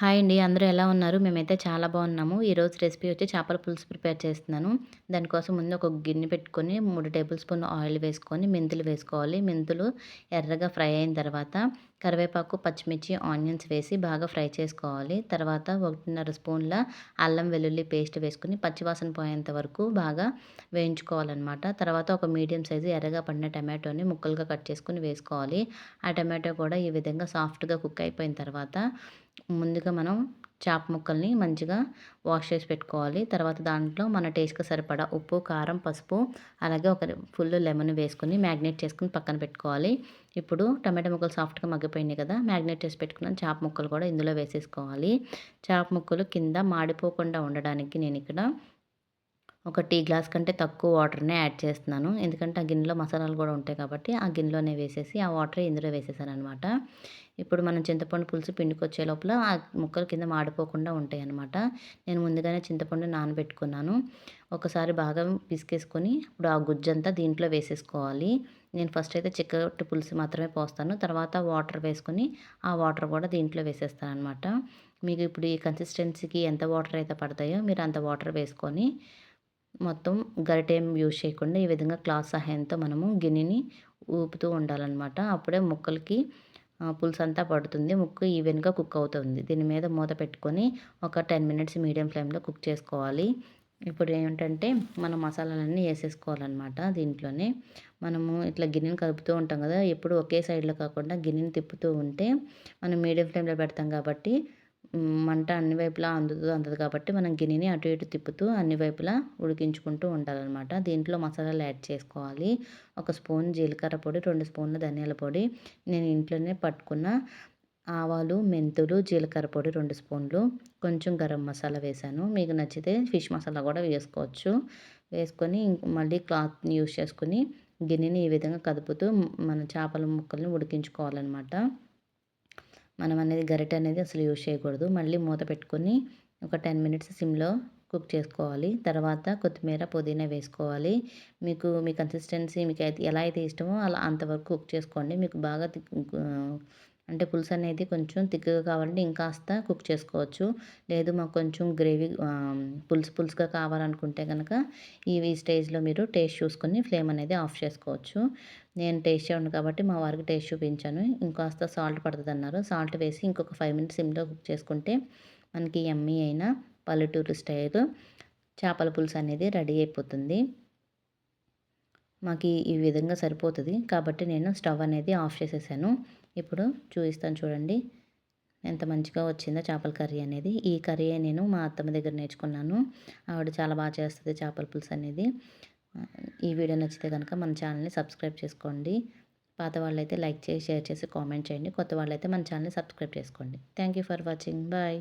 Hi అండి. అందరూ ఎలా ఉన్నారు? మేమైతే చాలా బాగున్నాము. ఈరోజు రెసిపీ వచ్చి చేపల పులుసు ప్రిపేర్ చేస్తున్నాను. దానికోసం ముందు ఒక గిన్నె పెట్టుకొని మూడు టేబుల్ స్పూన్ ఆయిల్ వేసుకొని మెంతులు వేసుకోవాలి. మెంతులు ఎర్రగా ఫ్రై అయిన తర్వాత కరివేపాకు పచ్చిమిర్చి ఆనియన్స్ వేసి బాగా ఫ్రై చేసుకోవాలి. తర్వాత ఒకటిన్నర స్పూన్ల అల్లం వెల్లుల్లి పేస్ట్ వేసుకుని పచ్చివాసన పోయేంత వరకు బాగా వేయించుకోవాలన్నమాట. తర్వాత ఒక మీడియం సైజు ఎర్రగా పడిన టమాటోని ముక్కలుగా కట్ చేసుకుని వేసుకోవాలి. ఆ టమాటో కూడా ఈ విధంగా సాఫ్ట్గా కుక్ అయిపోయిన తర్వాత ముందుగా మనం చేప ముక్కల్ని మంచిగా వాష్ చేసి పెట్టుకోవాలి. తర్వాత దాంట్లో మన టేస్ట్కి సరిపడా ఉప్పు కారం పసుపు అలాగే ఒక ఫుల్ లెమన్ వేసుకుని మ్యాగ్నేట్ చేసుకుని పక్కన పెట్టుకోవాలి. ఇప్పుడు టమాటా ముక్కలు సాఫ్ట్గా మగ్గిపోయినాయి కదా మ్యాగ్నేట్ చేసి పెట్టుకున్న చేప ముక్కలు కూడా ఇందులో వేసేసుకోవాలి. చేప ముక్కలు కింద మాడిపోకుండా ఉండడానికి నేను ఇక్కడ ఒక టీ గ్లాస్ కంటే తక్కువ వాటర్నే యాడ్ చేస్తున్నాను. ఎందుకంటే ఆ గిన్నెలో మసాలాలు కూడా ఉంటాయి కాబట్టి ఆ గిన్నెలోనే వేసేసి ఆ వాటర్ ఇందులో వేసేసాను అనమాట ఇప్పుడు మనం చింతపండు పులుసు పిండికొచ్చే లోపల ఆ ముక్కలు కింద మాడిపోకుండా ఉంటాయి అనమాట నేను ముందుగానే చింతపండు నానబెట్టుకున్నాను. ఒకసారి బాగా పిసికేసుకొని ఇప్పుడు ఆ గుజ్జంతా దీంట్లో వేసేసుకోవాలి. నేను ఫస్ట్ అయితే చిక్కటి పులుసు మాత్రమే పోస్తాను. తర్వాత వాటర్ వేసుకొని ఆ వాటర్ కూడా దీంట్లో వేసేస్తాను అనమాట మీకు ఇప్పుడు ఈ కన్సిస్టెన్సీకి ఎంత వాటర్ అయితే పడతాయో మీరు అంత వాటర్ వేసుకొని మొత్తం గరిటేం యూజ్ చేయకుండా ఈ విధంగా క్లాత్ సహాయంతో మనము గిన్నెని ఊపుతూ ఉండాలన్నమాట. అప్పుడే ముక్కలకి పులుసు అంతా పడుతుంది. ముక్కు ఈవెన్గా కుక్ అవుతుంది. దీని మీద మూత పెట్టుకొని ఒక టెన్ మినిట్స్ మీడియం ఫ్లేమ్లో కుక్ చేసుకోవాలి. ఇప్పుడు ఏంటంటే మనం మసాలాలన్నీ వేసేసుకోవాలన్నమాట దీంట్లోనే. మనము ఇట్లా గిన్నెని కలుపుతూ ఉంటాం కదా ఎప్పుడు ఒకే సైడ్లో కాకుండా గిన్నెని తిప్పుతూ ఉంటే మనం మీడియం ఫ్లేమ్లో పెడతాం కాబట్టి మంట అన్ని వైపులా అందుతూ అందదు కాబట్టి మనం గిన్నెని అటు ఇటు తిప్పుతూ అన్ని వైపులా ఉడికించుకుంటూ ఉండాలన్నమాట. దీంట్లో మసాలాలు యాడ్ చేసుకోవాలి. ఒక స్పూన్ జీలకర్ర పొడి రెండు స్పూన్ల ధనియాల పొడి నేను ఇంట్లోనే పట్టుకున్న ఆవాలు మెంతులు జీలకర్ర పొడి రెండు స్పూన్లు కొంచెం గరం మసాలా వేసాను మీకు నచ్చితే ఫిష్ మసాలా కూడా వేసుకోవచ్చు. వేసుకొని మళ్ళీ క్లాత్ని యూస్ చేసుకుని గిన్నెని ఈ విధంగా కదుపుతూ మన చేపల ముక్కల్ని ఉడికించుకోవాలన్నమాట. మనం అనేది గరిట అనేది అసలు యూజ్ చేయకూడదు. మళ్ళీ మూత పెట్టుకొని ఒక టెన్ మినిట్స్ సిమ్లో కుక్ చేసుకోవాలి. తర్వాత కొత్తిమీర పుదీనా వేసుకోవాలి. మీకు మీ కన్సిస్టెన్సీ మీకు అయితే ఎలా అయితే ఇష్టమో అలా అంతవరకు కుక్ చేసుకోండి. మీకు బాగా అంటే పులుసు అనేది కొంచెం థిక్గా కావాలంటే ఇంకాస్త కుక్ చేసుకోవచ్చు. లేదు మాకు కొంచెం గ్రేవీ పులుసు పులుసుగా కావాలనుకుంటే కనుక ఈ స్టేజ్లో మీరు టేస్ట్ చూసుకొని ఫ్లేమ్ అనేది ఆఫ్ చేసుకోవచ్చు. నేను టేస్ట్ చేయండి కాబట్టి మా వారికి టేస్ట్ చూపించాను. ఇంకాస్త సాల్ట్ పడుతుంది అన్నారు సాల్ట్ వేసి ఇంకొక ఫైవ్ మినిట్స్ సిమ్లో కుక్ చేసుకుంటే మనకి ఎమ్మీ అయిన పల్లెటూరు స్టైల్ చేపల పులుసు అనేది రెడీ అయిపోతుంది. మాకు ఈ విధంగా సరిపోతుంది. కాబట్టి నేను స్టవ్ అనేది ఆఫ్ చేసేసాను. ఇప్పుడు చూపిస్తాను చూడండి. ఎంత మంచిగా వచ్చిందో చేపల కర్రీ అనేది. ఈ కర్రీ నేను మా అత్తమ్మ దగ్గర నేర్చుకున్నాను. ఆవిడ చాలా బాగా చేస్తుంది చేపల పులుసు అనేది. ఈ వీడియో నచ్చితే కనుక మన ఛానల్ని సబ్స్క్రైబ్ చేసుకోండి. పాత వాళ్ళైతే లైక్ చేసి షేర్ చేసి కామెంట్ చేయండి. కొత్త వాళ్ళైతే మన ఛానల్ని సబ్స్క్రైబ్ చేసుకోండి. Thank you for watching. Bye.